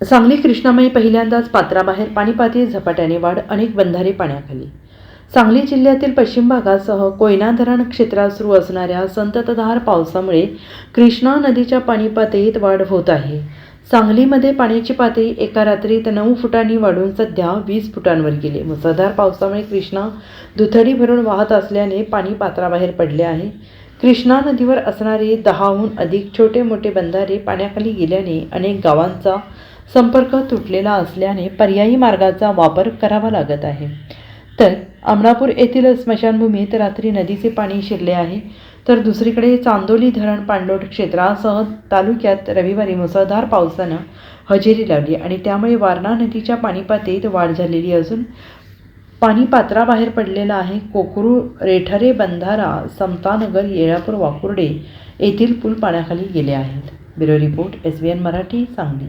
सांगली कृष्णामाई पहिल्यांदाच पात्राबाहेर पाणीपातळी झपाट्याने वाढ अनेक बंधारे पाण्याखाली. सांगली जिल्ह्यातील पश्चिम भागासह कोयना धरण क्षेत्रात सुरू असणाऱ्या संततधार पावसामुळे कृष्णा नदीच्या पाणी पातळीत वाढ होत आहे. सांगलीमध्ये पाण्याची पातळी एका रात्रीत नऊ फुटांनी वाढून सध्या वीस फुटांवर गेली. मुसळधार पावसामुळे कृष्णा दुथडी भरून वाहत असल्याने पाणी पात्राबाहेर पडले आहे. कृष्णा नदीवर असणारे दहाहून अधिक छोटे मोठे बंधारे पाण्याखाली गेल्याने अनेक गावांचा संपर्क तुटलेला असल्याने पर्यायी मार्गाचा वापर करावा लागत आहे. तर अमरापूर येथील स्मशानभूमीत रात्री नदीचे पाणी शिरले आहे. तर दुसरीकडे चांदोली धरण पाणलोट क्षेत्रासह तालुक्यात रविवारी मुसळधार पावसानं हजेरी लावली आणि त्यामुळे वारणा नदीच्या पाणीपातळीत वाढ झालेली असून पाणी पात्राबाहेर पडलेलं आहे. कोकरू रेठरे बंधारा समतानगर येळापूर वाकुर्डे येथील पूल पाण्याखाली गेले आहेत. Bureau report S B N Marathi Sangli.